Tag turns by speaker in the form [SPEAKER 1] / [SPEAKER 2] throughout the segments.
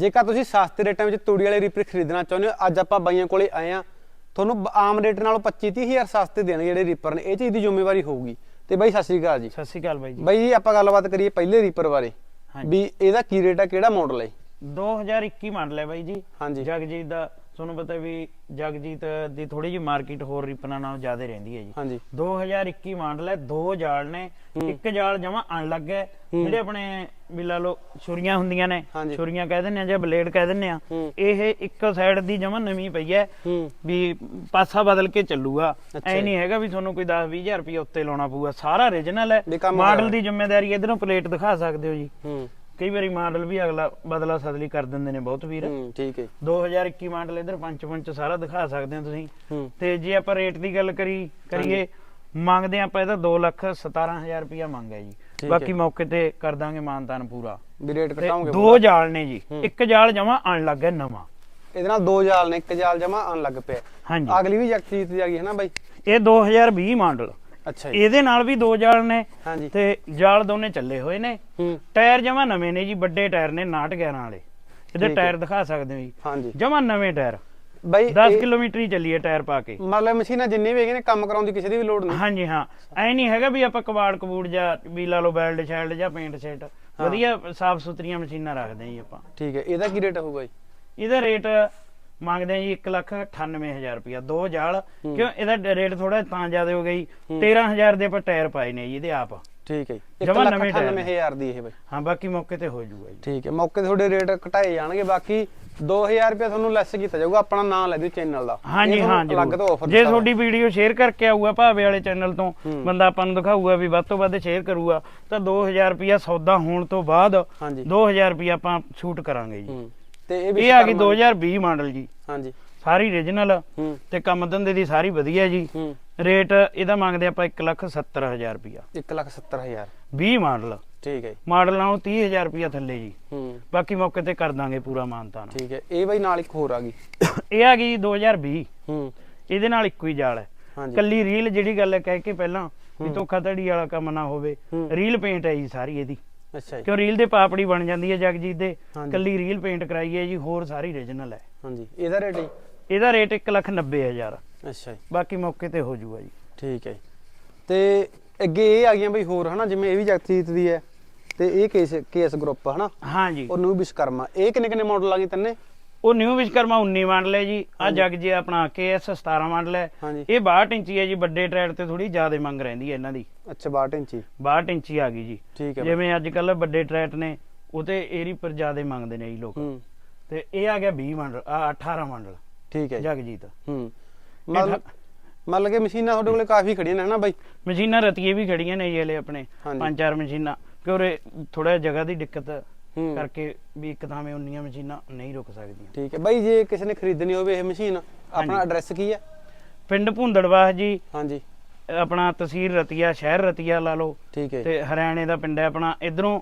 [SPEAKER 1] ਜੇਕਰ ਤੁਸੀਂ ਸਸਤੇ ਰੇਟਾਂ ਵਿੱਚ ਤੂੜੀ ਵਾਲੇ ਰੀਪਰ ਖਰੀਦਣਾ ਚਾਹੁੰਦੇ ਹੋ ਅੱਜ ਆਪਾਂ ਬਾਈਆਂ ਕੋਲੇ ਆਏ ਆ ਤੁਹਾਨੂੰ ਆਮ ਰੇਟ ਨਾਲੋਂ 25 ਹਜ਼ਾਰ ਸਸਤੇ ਦੇਣਗੇ ਜਿਹੜੇ ਰੀਪਰ ਨੇ। ਇਹ ਚੀਜ਼ ਦੀ ਜ਼ਿੰਮੇਵਾਰੀ ਹੋਊਗੀ। ਤੇ ਬਾਈ ਸਤਿ ਸ਼੍ਰੀ ਅਕਾਲ ਜੀ।
[SPEAKER 2] ਸਤਿ ਸ਼੍ਰੀ ਅਕਾਲ ਬਾਈ ਜੀ।
[SPEAKER 1] ਬਾਈ ਜੀ ਆਪਾਂ ਗੱਲਬਾਤ ਕਰੀਏ ਪਹਿਲੇ ਰੀਪਰ ਬਾਰੇ। ਵੀ ਇਹਦਾ ਕੀ ਰੇਟ ਆ ਕਿਹੜਾ ਮਾਡਲ ਹੈ?
[SPEAKER 2] 2021 ਮਾਡਲ ਹੈ ਬਾਈ ਜੀ।
[SPEAKER 1] ਹਾਂਜੀ।
[SPEAKER 2] ਜਗਜੀਤ ਦਾ ਤੁਹਾਨੂੰ ਪਤਾ ਵੀ ਜਗਜੀਤ ਦੀ ਥੋੜੀ ਜਿਹੀ ਮਾਰਕੀਟ ਹੋਰ ਰਿਪਨਾਂ ਨਾਲੋਂ ਜ਼ਿਆਦਾ ਰਹਿੰਦੀ ਹੈ ਜੀ।
[SPEAKER 1] ਹਾਂਜੀ।
[SPEAKER 2] 2021 ਮਾਡਲ ਹੈ ਦੋ ਜਾਲ ਨੇ ਇੱਕ ਜਾਲ ਜਮਾ ਅਣਲੱਗ ਹੈ। ਜਿਹੜੇ ਆਪਣੇ ਵੀ ਲਾ ਲਓ ਛੁਰੀਆਂ ਹੁੰਦੀਆਂ ਨੇ। ਛੁਰੀਆਂ ਕਹਿ ਦਿੰਦੇ ਆ ਜਾਂ ਬਲੇਡ ਕਹਿ ਦਿੰਦੇ ਆ। ਇਹ ਇੱਕ ਸਾਈਡ ਦੀ ਜਮਾ ਨਵੀਂ ਪਈ ਹੈ ਵੀ ਪਾਸਾ ਬਦਲ ਕੇ ਚੱਲੂਗਾ। ਐ
[SPEAKER 1] ਜੀ।
[SPEAKER 2] ਨਹੀਂ ਹੈਗਾ ਵੀ ਤੁਹਾਨੂੰ ਕੋਈ 10 20000 ਰੁਪਏ ਉੱਤੇ ਲਾਉਣਾ ਪਊਗਾ। ਸਾਰਾ origignal ਹੈ। ਮਾਡਲ। ਦੀ ਜ਼ਿੰਮੇਵਾਰੀ ਇਧਰੋਂ ਪਲੇਟ ਦਿਖਾ ਸਕਦੇ ਹੋ ਜੀ। ਕਈ ਵਾਰੀ ਮਾਡਲ ਵੀ ਅਗਲਾ ਬਦਲਾ ਸਦਲੀ ਕਰ ਦਿੰਦੇ ਨੇ ਬਹੁਤ ਵੀਰ।
[SPEAKER 1] ਹੂੰ ਠੀਕ ਹੈ।
[SPEAKER 2] 2021 ਮਾਡਲ ਇਧਰ ਪੰਚ ਪੰਚ ਸਾਰਾ ਦਿਖਾ ਸਕਦੇ ਹੋ ਤੁਸੀਂ। ਤੇ ਜੇ ਆਪਾਂ ਰੇਟ ਦੀ ਗੱਲ ਕਰੀ ਕਰੀਏ ਮੰਗਦੇ ਆਪਾਂ ਇਹਦਾ 2 ਲੱਖ 17000 ਰੁਪਇਆ ਮੰਗ ਹੈ ਜੀ। ਬਾਕੀ ਮੌਕੇ ਤੇ ਕਰ ਦਾਂਗੇ ਮਾਨਤਾਨ ਪੂਰਾ।
[SPEAKER 1] ਵੀ ਰੇਟ ਘਟਾਉਂਗੇ
[SPEAKER 2] ਦੋ ਜਾਲ ਨੇ ਜੀ। ਇੱਕ ਜਾਲ ਜਮਾ ਆਣ ਲੱਗ ਗਿਆ ਨਵਾਂ।
[SPEAKER 1] ਇਹਦੇ ਨਾਲ ਦੋ ਜਾਲ ਨੇ ਇੱਕ ਜਾਲ ਜਮਾ ਆਣ ਲੱਗ ਪਿਆ।
[SPEAKER 2] ਹਾਂਜੀ।
[SPEAKER 1] ਅਗਲੀ ਵੀ ਜਗਤੀਤ ਦੀ ਆ ਗਈ ਹੈ ਨਾ ਬਾਈ?
[SPEAKER 2] ਇਹ 2020 ਮਾਡਲ।
[SPEAKER 1] ਅੱਛਾ ਜੀ।
[SPEAKER 2] ਇਹਦੇ ਨਾਲ ਵੀ ਦੋ ਜਾਲ ਨੇ ਤੇ ਜਾਲ ਦੋਨੇ ਚੱਲੇ ਹੋਏ ਨੇ। ਟਾਇਰ ਜਮਾ ਨਵੇਂ ਨੇ ਜੀ ਵੱਡੇ ਟਾਇਰ ਨੇ 911 ਵਾਲੇ। ਇਹਦੇ। ਟਾਇਰ ਦਿਖਾ ਸਕਦੇ ਹੋ ਜੀ।
[SPEAKER 1] ਹਾਂਜੀ।
[SPEAKER 2] ਜਮਾ ਨਵੇਂ ਟਾਇਰ।
[SPEAKER 1] ਬਾਈ
[SPEAKER 2] 10
[SPEAKER 1] ਇਹ-
[SPEAKER 2] ਕਿਲੋਮੀਟਰ ਹੀ ਚੱਲੀ ਹੈ ਟਾਇਰ ਪਾ ਕੇ।
[SPEAKER 1] ਮਤਲਬ ਮਸ਼ੀਨਾਂ ਜਿੰਨੀ ਵੀ ਹੈਗੀਆਂ ਨੇ ਕੰਮ ਕਰਾਉਣ ਦੀ ਕਿਸੇ ਦੀ ਵੀ ਲੋੜ ਨਹੀਂ।
[SPEAKER 2] ਹਾਂਜੀ ਹਾਂ। ਐ ਨਹੀਂ ਹੈਗਾ ਵੀ ਆਪਾਂ ਕਬਾੜ ਕਬੂੜ ਜਾਂ ਵੀ ਲਾ ਲਓ ਬੈਲਡ ਸ਼ੈਲਡ ਜਾਂ ਪੇਂਟ ਸੈਟ ਵਧੀਆ ਸਾਫ਼ ਸੁਥਰੀਆਂ ਮਸ਼ੀਨਾਂ ਰੱਖਦੇ ਹਾਂ ਜੀ ਆਪਾਂ।
[SPEAKER 1] ਠੀਕ ਹੈ। ਇਹਦਾ ਕੀ ਰੇਟ ਹੋਊਗਾ ਜੀ?
[SPEAKER 2] ਇਹਦਾ ਰੇਟ ਮੰਗਦੇ ਆ ਜੀ 198000 ਰੁਪਇਆ ਦੋ ਜਾਲ। ਕਿਉਂ? ਇਹਦਾ ਰੇਟ ਥੋੜਾ ਤਾਂ ਜ਼ਿਆਦਾ ਹੋ ਗਈ 13000 ਦੇ ਆਪਾਂ ਟਾਇਰ ਪਾਏ ਨੇ ਜੀ ਇਹਦੇ ਆਪ।
[SPEAKER 1] ਠੀਕ ਹੈ ਜੀ।
[SPEAKER 2] ਜਮਾਂ ਨਵੇਂ ਟਾਇਰ ਨੇ।
[SPEAKER 1] 98000 ਦੀ ਇਹ ਬਾਈ।
[SPEAKER 2] ਹਾਂ ਬਾਕੀ ਮੌਕੇ ਤੇ ਹੋ ਜਾਊਗਾ ਜੀ।
[SPEAKER 1] ਠੀਕ ਹੈ ਮੌਕੇ ਤੇ ਤੁਹਾਡੇ ਰੇਟ ਘਟਾਏ ਜਾਣਗੇ ਬਾਕੀ 2000 ਰੁਪਏ ਤੁਹਾਨੂੰ ਲੈਸ ਕੀਤਾ ਜਾਊਗਾ ਆਪਣਾ ਨਾਮ ਲੈ ਦਿਓ ਚੈਨਲ ਦਾ।
[SPEAKER 2] ਹਾਂਜੀ ਹਾਂ
[SPEAKER 1] ਅਲੱਗ ਤੋਂ। ਆਫਰ
[SPEAKER 2] ਜੇ ਤੁਹਾਡੀ ਵੀਡੀਓ ਸ਼ੇਅਰ ਕਰਕੇ ਆਊਗਾ ਭਾਵੇ ਵਾਲੇ ਚੈਨਲ ਤੋਂ। ਬੰਦਾ ਆਪਾਂ ਨੂੰ ਦਿਖਾਊਗਾ ਵੀ ਵੱਧ ਤੋਂ ਵੱਧ ਸ਼ੇਅਰ ਕਰੂਗਾ ਤਾਂ 2000 ਰੁਪਇਆ ਸੌਦਾ ਹੋਣ ਤੋਂ ਬਾਅਦ
[SPEAKER 1] ਹਾਂਜੀ
[SPEAKER 2] 2000 ਰੁਪਇਆ ਆਪਾਂ ਛੂਟ ਕਰਾਂਗੇ ਜੀ।
[SPEAKER 1] ਤੇ ਇਹ ਵੀ
[SPEAKER 2] ਇਹ ਆ ਗਈ
[SPEAKER 1] ਵਿਸ਼ਵਕਰਮਾ
[SPEAKER 2] 2020 ਮਾਡਲ ਜੀ।
[SPEAKER 1] ਹਾਂਜੀ।
[SPEAKER 2] ਸਾਰੀ origignal
[SPEAKER 1] ਹੂੰ।
[SPEAKER 2] ਤੇ ਕੰਮ ਧੰਦੇ ਦੀ ਸਾਰੀ ਵਧੀਆ ਜੀ।
[SPEAKER 1] ਹੂੰ।
[SPEAKER 2] ਰੇਟ ਇਹਦਾ ਮੰਗਦੇ ਆਪਾਂ 170000 ਰੁਪਇਆ।
[SPEAKER 1] 170000
[SPEAKER 2] 20 ਮਾਡਲ।
[SPEAKER 1] ਠੀਕ ਹੈ ਜੀ।
[SPEAKER 2] ਮਾਡਲ ਨਾਲੋਂ 30000 ਰੁਪਇਆ ਥੱਲੇ ਜੀ।
[SPEAKER 1] ਹੂੰ।
[SPEAKER 2] ਬਾਕੀ ਮੌਕੇ ਤੇ ਕਰ ਦਾਂਗੇ ਪੂਰਾ ਮਾਨਤਾਨ।
[SPEAKER 1] ਠੀਕ ਹੈ। ਇਹ ਬਾਈ ਨਾਲ ਇੱਕ ਹੋਰ ਆ ਗਈ।
[SPEAKER 2] ਇਹ ਆ ਗਈ 2020
[SPEAKER 1] ਹੂੰ।
[SPEAKER 2] ਇਹਦੇ ਨਾਲ ਇੱਕੋ ਹੀ ਜਾਲ ਹੈ। ਕੱਲੀ ਰੀਲ ਜਿਹੜੀ ਗੱਲ ਹੈ ਕਹਿ ਕੇ ਪਹਿਲਾਂ ਵੀ ਧੋਖਾਧੜੀ ਵਾਲਾ ਕੰਮ ਨਾ ਹੋਵੇ। ਰੀਲ ਪੇਂਟ ਹੈ ਜੀ ਸਾਰੀ ਇਹਦੀ।
[SPEAKER 1] ਅੱਛਾ ਜੀ।
[SPEAKER 2] ਕਿਉਂ ਰੀਲ ਦੇ ਪਾਪੜੀ ਬਣ ਜਾਂਦੀ ਹੈ ਜਗਜੀਤ ਦੇ। ਕੱਲੀ ਰੀਲ ਪੇਂਟ ਕਰਾਈ ਹੈ ਜੀ ਹੋਰ ਸਾਰੀ origignal ਹੈ।
[SPEAKER 1] ਹਾਂਜੀ ਇਹਦਾ ਰੇਟ ਜੀ?
[SPEAKER 2] ਇਹਦਾ ਰੇਟ 190000
[SPEAKER 1] ਅੱਛਾ ਜੀ।
[SPEAKER 2] ਬਾਕੀ ਮੌਕੇ ਤੇ ਹੋ ਜਾਊਗਾ ਜੀ।
[SPEAKER 1] ਠੀਕ ਹੈ। ਤੇ ਅੱਗੇ ਇਹ ਆ ਗਈਆਂ ਬਈ ਹੋਰ ਹਨਾ ਜਿਵੇਂ ਇਹ ਵੀ ਜਗਤੀਤ ਦੀ ਹੈ ਤੇ ਇਹ ਕੇਸ ਕੇਸ ਗਰੁੱਪ ਹਨਾ?
[SPEAKER 2] ਹਾਂਜੀ
[SPEAKER 1] ਉਹ ਨਿਊ ਵਿਸ਼ਕਰਮਾ ਇਹ ਕਿੰਨੇ ਕਿੰਨੇ ਮਾਡਲ ਆ ਗਏ ਤੰਨੇ?
[SPEAKER 2] ਉਹ ਨਿਊ ਵਿਸ਼ਕਰਮਾ 19 ਮਾਡਲ ਹੈ ਜੀ ਆ ਜਗ ਜੀ ਆਪਣਾ KS 17 ਮਾਡਲ ਹੈ ਇਹ 62 ਇੰਚੀ ਹੈ ਜੀ ਵੱਡੇ ਟਰੈਕਟਰ ਤੇ ਥੋੜੀ ਜ਼ਿਆਦਾ ਮੰਗ ਰਹਿੰਦੀ ਹੈ ਇਹਨਾਂ ਦੀ।
[SPEAKER 1] ਅੱਛਾ 62 ਇੰਚੀ।
[SPEAKER 2] 62 ਇੰਚੀ ਆ ਗਈ ਜੀ। ਜਿਵੇਂ ਅੱਜ ਕੱਲ ਵੱਡੇ ਟਰੈਕਟਰ ਨੇ ਉਹ ਤੇ ਏਰੀ ਪਰ ਜ਼ਿਆਦਾ ਮੰਗਦੇ ਨੇ ਜੀ ਲੋਕ। ਤੇ ਇਹ ਆ ਗਿਆ 20 ਮਾਡਲ ਆ 18 ਮਾਡਲ
[SPEAKER 1] ਠੀਕ ਹੈ ਜੀ।
[SPEAKER 2] ਜਗਜੀਤ।
[SPEAKER 1] ਹੂੰ। ਮਤਲਬ ਮਤਲਬ ਕਿ ਮਸ਼ੀਨਾਂ ਤੁਹਾਡੇ ਕੋਲੇ ਕਾਫੀ ਖੜੀਆਂ ਨੇ ਹਨਾ ਬਾਈ?
[SPEAKER 2] ਮਸ਼ੀਨਾਂ ਰਤੀਏ ਵੀ ਖੜੀਆਂ ਨੇ ਜੀ ਹਲੇ ਆਪਣੇ। ਪੰਜ ਚਾਰ ਮਸ਼ੀਨਾਂ। ਕਿਉਂ ਥੋੜਾ ਜਗ੍ਹਾ ਦੀ ਦਿੱਕਤ
[SPEAKER 1] ਹੂੰ।
[SPEAKER 2] ਕਰਕੇ ਵੀ ਇੱਕ ਥਾਵੇਂ ਉਨੀਆਂ ਮਸ਼ੀਨਾਂ ਨਹੀਂ ਰੁਕ ਸਕਦੀਆਂ।
[SPEAKER 1] ਠੀਕ ਹੈ। ਬਾਈ ਜੇ ਕਿਸੇ ਨੇ ਖਰੀਦਣੀ ਹੋਵੇ ਇਹ ਮਸ਼ੀਨ ਆਪਣਾ। ਐਡਰੈਸ ਕੀ ਹੈ?
[SPEAKER 2] ਪਿੰਡ ਭੁੰਦੜਵਾਹ ਜੀ।
[SPEAKER 1] ਹਾਂਜੀ।
[SPEAKER 2] ਆਪਣਾ ਤਹਿਸੀਲ ਰਤੀਆ ਸ਼ਹਿਰ ਰਤੀਆ ਲਾ ਲਓ।
[SPEAKER 1] ਠੀਕ ਹੈ।
[SPEAKER 2] ਤੇ ਹਰਿਆਣੇ ਦਾ ਪਿੰਡ ਹੈ ਆਪਣਾ ਇਧਰੋਂ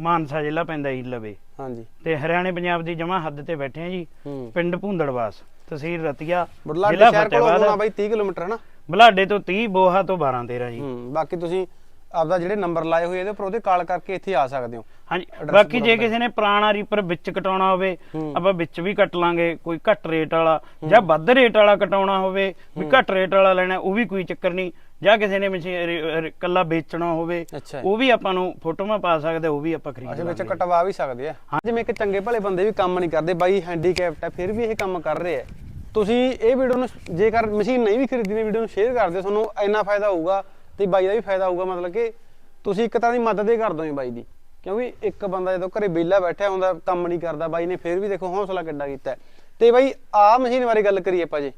[SPEAKER 2] ਮਾਨਸਾ ਜ਼ਿਲ੍ਹਾ ਪੈਂਦਾ ਜੀ ਲਵੇ।
[SPEAKER 1] ਹਾਂਜੀ।
[SPEAKER 2] ਤੇ ਹਰਿਆਣੇ ਪੰਜਾਬ ਦੀ ਜਮਾ ਹੱਦ ਤੇ ਬੈਠੇ ਆ ਜੀ।
[SPEAKER 1] ਹੂੰ।
[SPEAKER 2] ਪਿੰਡ ਭੁੰਦੜਵਾਸ ਤਹਿਸੀਲ ਰਤੀਆ
[SPEAKER 1] ਬੁਢਲਾਡੇ ਸ਼ਹਿਰ ਕੋਲ
[SPEAKER 2] ਫਤਿਹਾਬਾਦ।
[SPEAKER 1] ਹੋਣਾ ਬਾਈ 30 ਕਿਲੋਮੀਟਰ ਹਨਾ
[SPEAKER 2] ਬਲਾਡੇ ਤੋਂ 30 ਬੋਹਾ ਤੋਂ 12 13 ਜੀ।
[SPEAKER 1] ਹੂੰ ਬਾਕੀ ਤੁਸੀਂ ਆਪਦਾ ਜਿਹੜੇ ਨੰਬਰ ਲਾਏ ਹੋਏ ਇਹਦੇ ਉੱਪਰ ਉਹਦੇ ਕਾਲ ਕਰਕੇ ਇੱਥੇ ਆ ਸਕਦੇ ਹੋ।
[SPEAKER 2] ਹਾਂਜੀ ਬਾਕੀ ਜੇ ਕਿਸੇ ਨੇ ਪੁਰਾਣਾ ਰੀਪਰ ਵਿੱਚ ਕਟਾਉਣਾ ਹੋਵੇ। ਆਪਾਂ ਵਿੱਚ ਵੀ ਕੱਟ ਲਾਂਗੇ ਕੋਈ ਘੱਟ ਰੇਟ ਵਾਲਾ ਜਾਂ ਵੱਧ ਰੇਟ ਵਾਲਾ ਕਟਾਉਣਾ ਹੋਵੇ ਵੀ ਘੱਟ ਰੇਟ ਵਾਲਾ ਲੈਣਾ ਉਹ ਵੀ ਕੋਈ ਚੱਕਰ ਨਹੀਂ। ਜਾਂ ਕਿਸੇ ਨੇ ਮਸ਼ੀਨ ਕੱਲਾ ਵੇਚਣਾ ਹੋਵੇ ਉਹ ਵੀ ਆਪਾਂ ਨੂੰ ਫੋਟੋਆਂ ਪਾ ਸਕਦੇ ਉਹ ਵੀ ਆਪਾਂ ਖਰੀਦ
[SPEAKER 1] ਅੱਛਾ ਵਿੱਚ
[SPEAKER 2] ਲਾਂਗੇ।
[SPEAKER 1] ਕਟਵਾ ਵੀ ਸਕਦੇ ਆ। ਜਿਵੇਂ ਕਿ ਚੰਗੇ ਭਲੇ ਬੰਦੇ ਵੀ ਕੰਮ ਨਹੀਂ ਕਰਦੇ ਬਾਈ ਹੈਂਡੀਕੈਪਟ ਹੈ ਫਿਰ ਵੀ ਇਹ ਕੰਮ ਕਰ ਰਹੇ ਆ। ਤੁਸੀਂ ਇਹ ਵੀਡੀਓ ਨੂੰ ਜੇਕਰ ਮਸ਼ੀਨ ਨਹੀਂ ਵੀ ਖਰੀਦਣੀ ਵੀਡੀਓ ਨੂੰ ਸ਼ੇਅਰ ਕਰ ਦਿਓ ਤੁਹਾਨੂੰ ਇੰਨਾ ਫਾਇਦਾ ਹੋਊਗਾ। ਤੇ ਬਾਈ ਦਾ ਵੀ ਫਾਇਦਾ ਹੋਊਗਾ ਮਤਲਬ ਕਿ ਤੁਸੀਂ ਇੱਕ ਤਰ੍ਹਾਂ ਦੀ ਮਦਦ ਹੀ ਕਰ ਦੋਗੇ ਬਾਈ ਦੀ। ਕਿਉਂਕਿ ਇੱਕ ਬੰਦਾ ਜਦੋਂ ਘਰੇ ਵਿਹਲਾ ਬੈਠਿਆ ਹੁੰਦਾ ਕੰਮ ਨਹੀਂ ਕਰਦਾ ਬਾਈ ਨੇ ਫਿਰ ਵੀ ਦੇਖੋ ਹੌਸਲਾ ਕਿੱਡਾ ਕੀਤਾ। ਤੇ ਬਾਈ ਆਹ ਮਸ਼ੀਨ ਬਾਰੇ ਗੱਲ ਕਰੀਏ ਆਪਾਂ ਜੇ।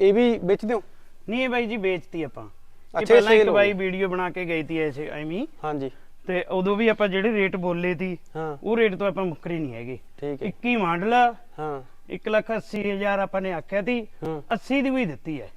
[SPEAKER 1] ਇਹ ਵੀ ਵੇਚ ਦਿਓ।
[SPEAKER 2] ਨਹੀਂ ਇਹ ਬਾਈ ਜੀ ਵੇਚਤੀ ਆਪਾਂ। ਇਹ
[SPEAKER 1] ਅੱਛਾ,
[SPEAKER 2] ਪਹਿਲਾਂ ਇੱਕ ਬਾਈ। ਵੀਡੀਓ ਬਣਾ ਕੇ ਗਈ ਤੀ ਐਸੇ ਐਵੇਂ
[SPEAKER 1] ਹਾਂਜੀ।
[SPEAKER 2] ਤੇ ਉਦੋਂ ਵੀ ਆਪਾਂ ਜਿਹੜੇ ਰੇਟ ਬੋਲੇ ਤੀ
[SPEAKER 1] ਹਾਂ।
[SPEAKER 2] ਉਹ ਰੇਟ ਤੋਂ ਆਪਾਂ ਮੁੱਕਰੇ ਨਹੀਂ ਹੈਗੇ।
[SPEAKER 1] ਠੀਕ ਹੈ।
[SPEAKER 2] 21 ਮਾਡਲ
[SPEAKER 1] ਹਾਂ।
[SPEAKER 2] 1 ਲੱਖ 80 ਹਜ਼ਾਰ ਆਪਾਂ ਨੇ ਆਖਿਆ ਤੀ
[SPEAKER 1] ਹਾਂ।
[SPEAKER 2] 80 ਦੀ ਵੀ ਦਿੱਤੀ ਹੈ।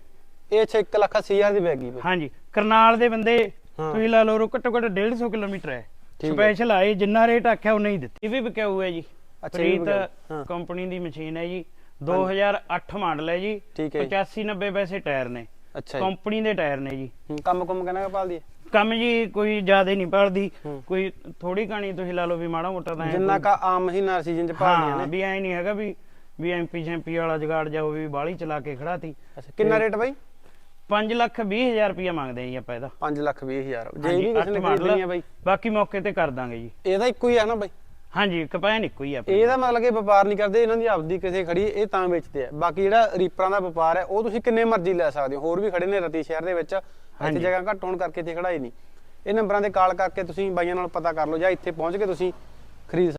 [SPEAKER 1] ਇਹ ਅੱਛਾ 1 ਲੱਖ 80 ਹਜ਼ਾਰ ਦੀ ਪੈ ਗਈ
[SPEAKER 2] ਹਾਂਜੀ। ਕਰਨਾਲ ਦੇ ਬੰਦੇ। ਤੁਸੀਂ ਲਾ ਲਓ ਘੱਟੋ ਘੱਟ 150 ਕਿਲੋਮੀਟਰ ਹੈ। ਸਪੈਸ਼ਲ ਆਏ ਜਿੰਨਾ ਰੇਟ ਆਖਿਆ ਉਹ ਨਹੀਂ ਦਿੱਤੀ। ਇਹ ਵੀ ਵਿਕਿਆ ਹੋਇਆ ਜੀ।
[SPEAKER 1] ਅੱਛਾ, ਇਹ ਵੀ
[SPEAKER 2] ਪ੍ਰੀਤ। ਕੰਪਨੀ ਦੀ ਮਸ਼ੀਨ ਹੈ ਜੀ। 2008 ਮਾਡਲ ਹੈ ਜੀ।
[SPEAKER 1] ਠੀਕ ਹੈ ਜੀ।
[SPEAKER 2] 85 90 ਪੈਸੇ ਟਾਇਰ ਨੇ।
[SPEAKER 1] ਅੱਛਾ ਜੀ।
[SPEAKER 2] ਕੰਪਨੀ ਦੇ ਟਾਇਰ ਨੇ ਜੀ।
[SPEAKER 1] ਕੰਮ ਕੁਮ ਕਹਿੰਦਾ ਪਾਲ ਦੀ
[SPEAKER 2] ਕੰਮ ਜੀ ਕੋਈ ਜ਼ਿਆਦਾ ਨਹੀਂ ਪੜਦੀ
[SPEAKER 1] ਹੂੰ।
[SPEAKER 2] ਕੋਈ ਥੋੜੀ ਕਹਾਣੀ ਤੁਸੀਂ ਲਾ ਲਓ ਵੀ ਮਾੜਾ ਮੋਟਾ ਤਾਂ
[SPEAKER 1] ਜਿੰਨਾ ਕਾ ਆਮ ਮਸ਼ੀਨਾਂ ਸੀਜ਼ਨ ਚ ਭਾਲਦੀਆਂ
[SPEAKER 2] ਹਾਂ
[SPEAKER 1] ਨੇ।
[SPEAKER 2] ਵੀ ਐ ਨਹੀਂ ਹੈਗਾ ਵੀ ਵੀ ਐਮਪੀ ਸ਼ੈਂਪੀ ਵਾਲਾ ਜਗਾੜ ਜਾ ਹੋਵੇ ਵੀ ਬਾਲੀ ਚਲਾ ਕੇ ਖੜਾਤੀ
[SPEAKER 1] ਅੱਛਾ ਕਿੰਨਾ ਰੇਟ ਬਾਈ?
[SPEAKER 2] 5 ਲੱਖ 20 ਹਜ਼ਾਰ ਰੁਪਇਆ ਮੰਗਦੇ ਆ ਜੀ ਆਪਾਂ ਇਹਦਾ।
[SPEAKER 1] 5 ਲੱਖ 20 ਹਜ਼ਾਰ। ਜੇ ਵੀ ਕਿਸੇ ਨੇ ਖਰੀਦਣੀ ਹੈ ਬਾਈ।
[SPEAKER 2] ਬਾਕੀ ਮੌਕੇ ਤੇ ਕਰ ਦਾਂਗੇ ਜੀ।
[SPEAKER 1] ਇਹਦਾ ਇੱਕੋ ਹੀ ਆ ਨਾ ਬਾਈ।
[SPEAKER 2] ਹਾਂਜੀ ਕਪੈਨ ਇੱਕੋ ਹੀ ਆ ਆਪਣੀ।
[SPEAKER 1] ਇਹਦਾ ਮਤਲਬ ਕਿ ਵਪਾਰ ਨਹੀਂ ਕਰਦੇ ਇਹਨਾਂ ਦੀ ਆਪਦੀ ਕਿਸੇ ਖੜੀ ਇਹ ਤਾਂ ਵੇਚਦੇ ਆ। ਬਾਕੀ ਜਿਹੜਾ ਰੀਪਰਾਂ ਦਾ ਵਪਾਰ ਹੈ ਉਹ ਤੁਸੀਂ ਕਿੰਨੇ ਮਰਜ਼ੀ ਲੈ ਸਕਦੇ ਹੋ। ਹੋਰ ਵੀ ਖੜੇ ਨੇ ਰਤੀ ਸ਼ਹਿਰ ਦੇ ਵਿੱਚ ਇੱਥੇ। ਜਗ੍ਹਾ ਘੱਟ ਹੋਣ ਕਰਕੇ ਇੱਥੇ ਖੜਾਈ ਨਹੀਂ। ਇਹ ਨੰਬਰਾਂ ਤੇ ਕਾਲ ਕਰਕੇ ਤੁਸੀਂ ਬਾਈਆਂ ਨਾਲ ਪਤਾ ਕਰ ਲਓ ਜਾਂ ਇੱਥੇ ਪਹੁੰਚ ਕੇ ਤੁਸੀਂ ਖਰੀਦ